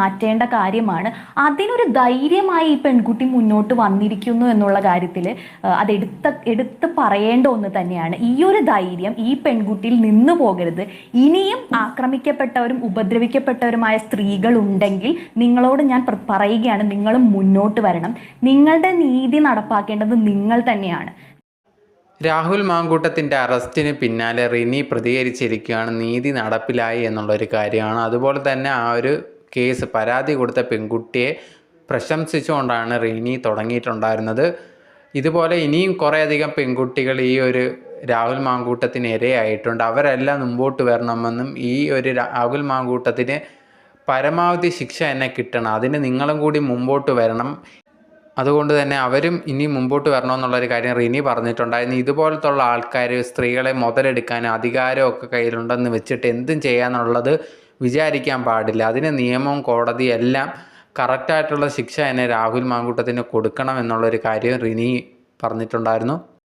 മാറ്റേണ്ട കാര്യമാണ്. അതിനൊരു ധൈര്യമായി ഈ പെൺകുട്ടി മുന്നോട്ട് വന്നിരിക്കുന്നു എന്നുള്ള കാര്യത്തിൽ അത് എടുത്ത എടുത്ത് പറയേണ്ട ഒന്ന് തന്നെയാണ്. ഈ ഒരു ധൈര്യം ഈ പെൺകുട്ടിയിൽ നിന്നു പോകരുത്. ഇനിയും ആക്രമിക്കപ്പെട്ടവരും ഉപദ്രവിക്കപ്പെട്ടവരുമായ സ്ത്രീകൾ ഉണ്ടെങ്കിൽ നിങ്ങളോട് ഞാൻ പറയുകയാണ് നിങ്ങളും മുന്നോട്ട് വരണം. നിങ്ങളുടെ നീതി നടപ്പാക്കേണ്ടത് നിങ്ങൾ തന്നെയാണ്. രാഹുൽ മാങ്കൂട്ടത്തിന്റെ അറസ്റ്റിന് പിന്നാലെ റിനി പ്രതികരിച്ചിരിക്കുകയാണ്. നീതി നടപ്പിലായി എന്നുള്ളൊരു കാര്യമാണ്. അതുപോലെ തന്നെ ആ ഒരു കേസ് പരാതി കൊടുത്ത പെൺകുട്ടിയെ പ്രശംസിച്ചുകൊണ്ടാണ് റീനി തുടങ്ങിയിട്ടുണ്ടായിരുന്നത്. ഇതുപോലെ ഇനിയും കുറേയധികം പെൺകുട്ടികൾ ഈ ഒരു രാഹുൽ മാങ്കൂട്ടത്തിന് ഇരയായിട്ടുണ്ട് അവരെല്ലാം മുമ്പോട്ട് വരണമെന്നും ഈ ഒരു രാഹുൽ മാങ്കൂട്ടത്തിന് പരമാവധി ശിക്ഷ എന്നെ കിട്ടണം. അതിന് നിങ്ങളും കൂടി മുമ്പോട്ട് വരണം. അതുകൊണ്ട് തന്നെ അവരും ഇനി മുമ്പോട്ട് വരണമെന്നുള്ളൊരു കാര്യം റിനി പറഞ്ഞിട്ടുണ്ടായിരുന്നു. ഇതുപോലത്തുള്ള ആൾക്കാർ സ്ത്രീകളെ മുതലെടുക്കാൻ അധികാരമൊക്കെ കയ്യിലുണ്ടെന്ന് വെച്ചിട്ട് എന്തും ചെയ്യാന്നുള്ളത് വിചാരിക്കാൻ പാടില്ല. അതിന് നിയമവും കോടതി എല്ലാം കറക്റ്റായിട്ടുള്ള ശിക്ഷ തന്നെ രാഹുൽ മാങ്കൂട്ടത്തിന് കൊടുക്കണം എന്നുള്ളൊരു കാര്യം റിനി പറഞ്ഞിട്ടുണ്ടായിരുന്നു.